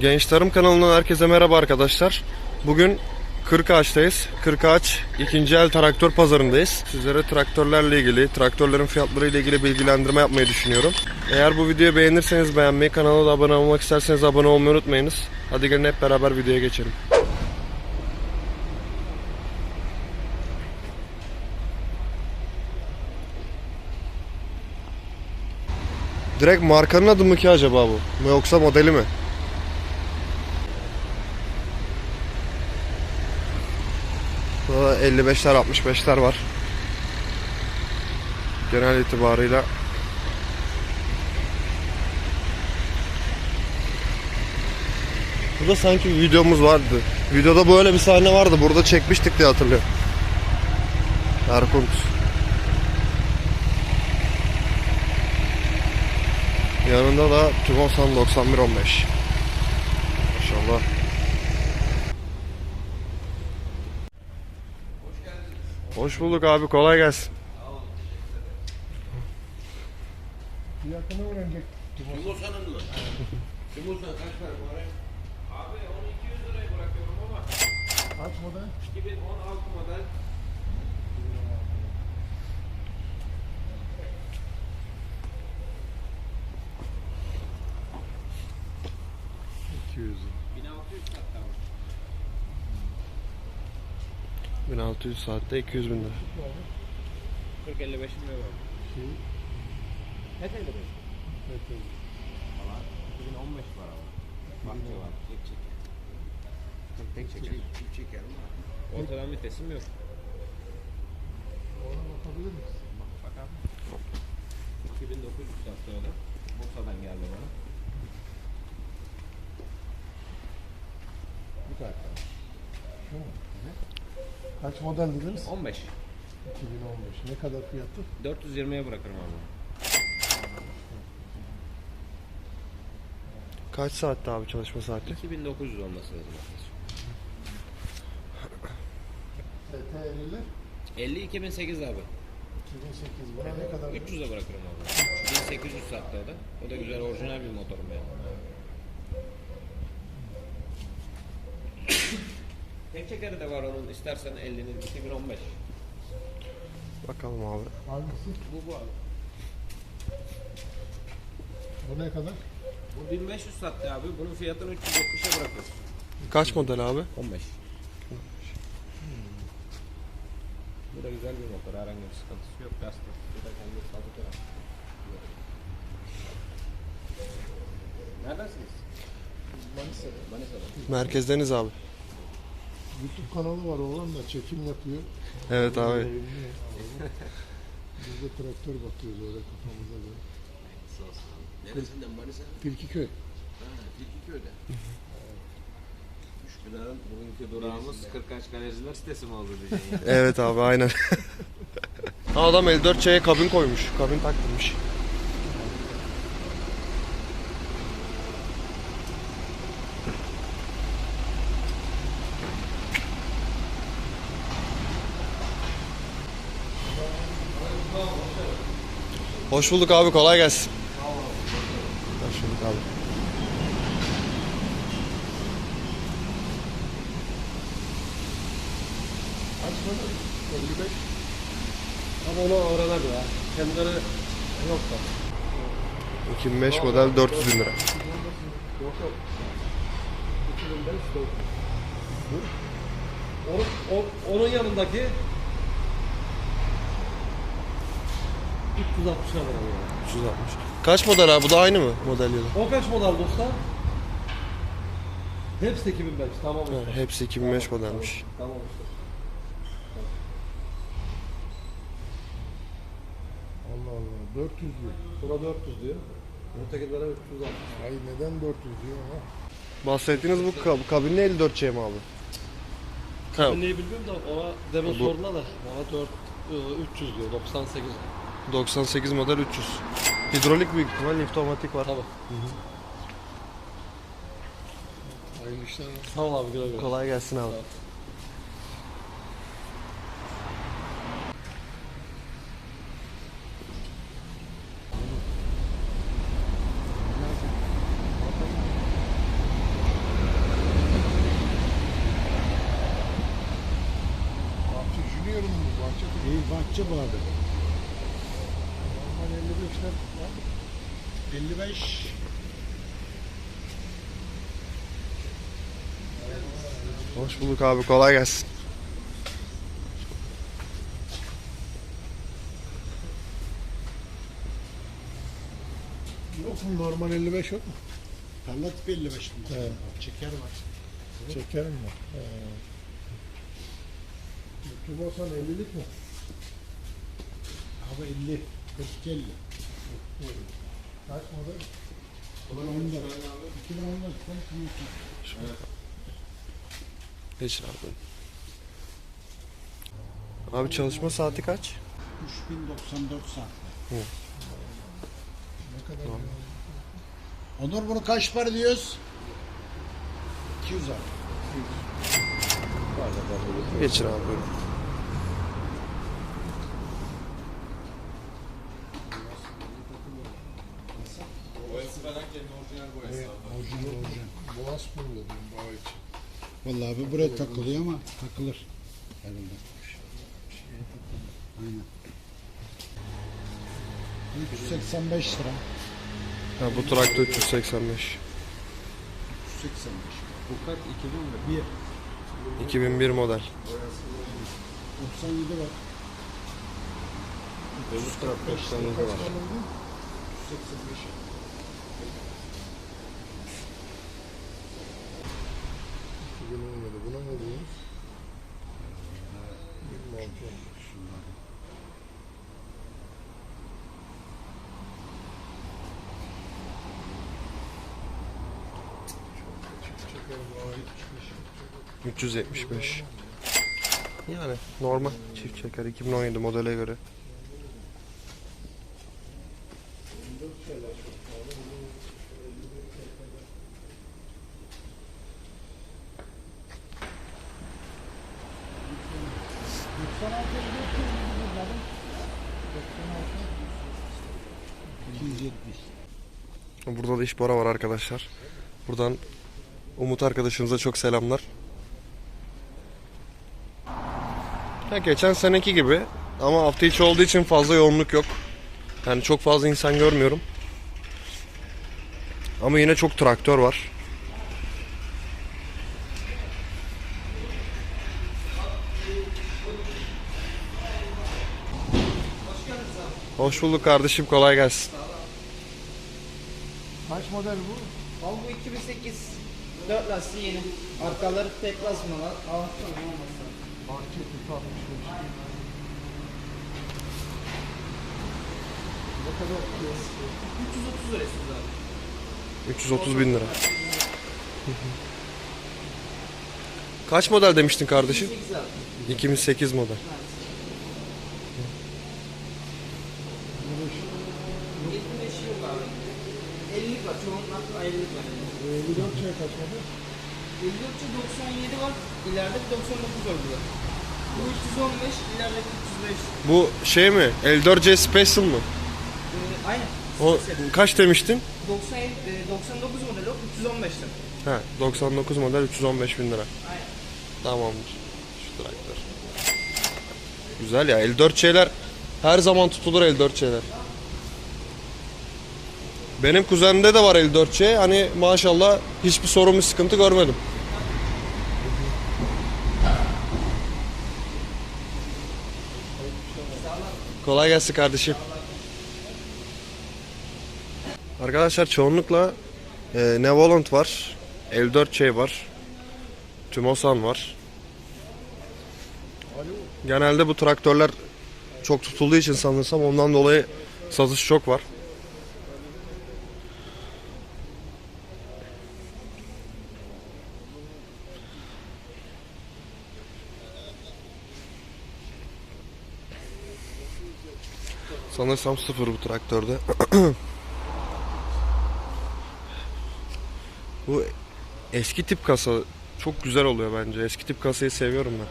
Genç Tarım kanalından herkese merhaba arkadaşlar. Bugün Kırkağaç'tayız. Kırkağaç ikinci el traktör pazarındayız. Sizlere traktörlerle ilgili, traktörlerin fiyatları ile ilgili bilgilendirme yapmayı düşünüyorum. Eğer bu videoyu beğenirseniz beğenmeyi, kanala da abone olmak isterseniz abone olmayı unutmayınız. Hadi gelin hep beraber videoya geçelim. Direkt markanın adı mı ki acaba bu? Yoksa modeli mi? Burada 55'ler 65'ler var. Genel itibarıyla Burada sanki videomuz vardı. Videoda böyle bir sahne vardı. Burada çekmiştik diye hatırlıyorum. Erkunt. Yanında da Tucson 9115. Maşallah. Hoş bulduk abi kolay gelsin. Fiyatını öğrenecek. Yumurtanın mı? Yumurta kaç para bu ara? Abi onu 200 liraya bırakıyorum ama Kaç model? 2016 model. lira. 1600 hatta bu. 1600 saatte 200 bin lira. 40 55 liraya var. Şey, Ne teyze bu? evet, evet. 2015 var ama. Bahçe var. Tek çek. Tek çeker. Çift çeker mi? Ortadan vitesim yok. Ona bakabilir misin? Bak abi. 2900 sattı da. Bursa'dan geldi bana. Bu tarafa. Şu mu? Kaç model dediniz? 15. 2015. Ne kadar fiyatı? 420'ye bırakırım abi. Kaç saatte abi çalışma saati? 2900 olması lazım. TT 50'ler 50 2008 abi. 2008. Buna ne kadar? 300'e bırakırım abi. 1800 sattı o da. O da güzel orijinal bir motorum benim. Tek çekeri de var onun istersen 50'nin 2015. Bakalım abi. Hangisi? Bu bu abi. Bu ne kadar? Bu 1500 sattı abi. Bunun fiyatını 370'e bırakıyoruz. Kaç model abi? 15. Bu da güzel bir motor. Herhangi bir sıkıntısı yok. Lastik. Bu da kendi fabrika. Neredesiniz? Manisa'da. Manisa'da. Merkezdeniz abi. YouTube kanalı var oğlan da çekim yapıyor. Evet abi. Biz de traktör bakıyoruz öyle kafamıza göre. Sağ olsun. Neresinden Manisa? Tilkiköy. Ha, Tilkiköy'de. Üsküdar'ın bugünkü durağımız Kırkaç Galericiler sitesi mi oldu diyeceğim. Evet abi aynen. Adam 54C'ye kabin koymuş. Kabin taktırmış. Hoş bulduk abi kolay gelsin. Hoş bulduk abi. Kaç model? 55. Ama onu oralar ya. Kendileri yok da. 2005 model 400 bin lira. Yok yok. 2005 400. Onun, o- onun yanındaki 360 lira yani. 360. Kaç model abi? Bu da aynı mı model ya da? O kaç model dostlar? Hepsi de 2005. Tamam usta. Ha, Hepsi 2005 modelmiş. Tamam usta. Allah Allah. 400 diyor. Buna 400 diyor. Ötekilere 360. Ay neden 400 diyor ha? Bahsettiğiniz bu kab kabinli 54C mi abi? Ha, Ben neyi bilmiyorum da ona demin sordular da ona 4 e, 300 diyor. 98. 98 model 300. Hidrolik büyük ihtimal lift otomatik var. Tabii. Hı hı. Hayırlı işler. Sağ ol abi güle güle. Kolay gelsin abi. Bahçe Junior mu? Bahçe Değil, bahçe bu abi. 55 Hoş bulduk abi kolay gelsin. Yok mu normal 55 yok mu? tarla tipi 55 mi? Evet. Çeker var. Çeker mi? He. Tubosan 50'lik mi? Abi 50. 42 50. Kaç model? 2014. 2014. Tam Geçin abi. Abi çalışma saati kaç? 3094 saat. Ne kadar? Onur bunu kaç para diyoruz? 200 abi. Geçin abi. Buyurun. Orijinal orijinal. Boğaz dedim bağ için. Vallahi abi buraya takılıyor ama takılır. Herhalde. Aynen. 385 lira. Ha, bu traktör 385. 385. Bu kaç? 2000 mi? 1. 2001 model. 97 var. Öbür tarafta 97 var. 85. Bugün olmadı. Buna ne diyoruz? 26 olmuş. Çeker bağı hiç çıkmış. 375. Yani normal çift çeker 2017 modele göre. Burada da iş bora var arkadaşlar. Buradan Umut arkadaşımıza çok selamlar. Ya geçen seneki gibi ama hafta içi olduğu için fazla yoğunluk yok. Yani çok fazla insan görmüyorum. Ama yine çok traktör var. Hoş bulduk kardeşim kolay gelsin. Kaç model bu? Al bu 2008 4 lastiği yeni. Arkaları tek basmalar. Alttan olmasın. Bahçe 65. Ne kadar diyor? 330 lira istiyoruz abi. 330 bin lira. Kaç model demiştin kardeşim? 8 abi. 2008 model. 75 yok abi. 50 var. Çoğunlukla 50 var. Bu 54 şey kaç model? 54'te 97 var. İleride bir 99 oldu. Bu 315, ileride 305. Bu şey mi? L4C Special mı? Ee, aynen. O kaç demiştin? 97, e, 99 model o 315 lira. Ha, 99 model 315 bin lira. Aynen. Tamamdır. Şu traktör. Güzel ya. L4C'ler her zaman tutulur L4C'ler. Benim kuzenimde de var L4C. Hani maşallah hiçbir sorun bir sıkıntı görmedim. Kolay gelsin kardeşim. Arkadaşlar çoğunlukla e, Nevolant var. L4C var. Tümosan var. Genelde bu traktörler çok tutulduğu için sanırsam ondan dolayı satış çok var. Sanırsam sıfır bu traktörde. bu eski tip kasa çok güzel oluyor bence. Eski tip kasayı seviyorum ben.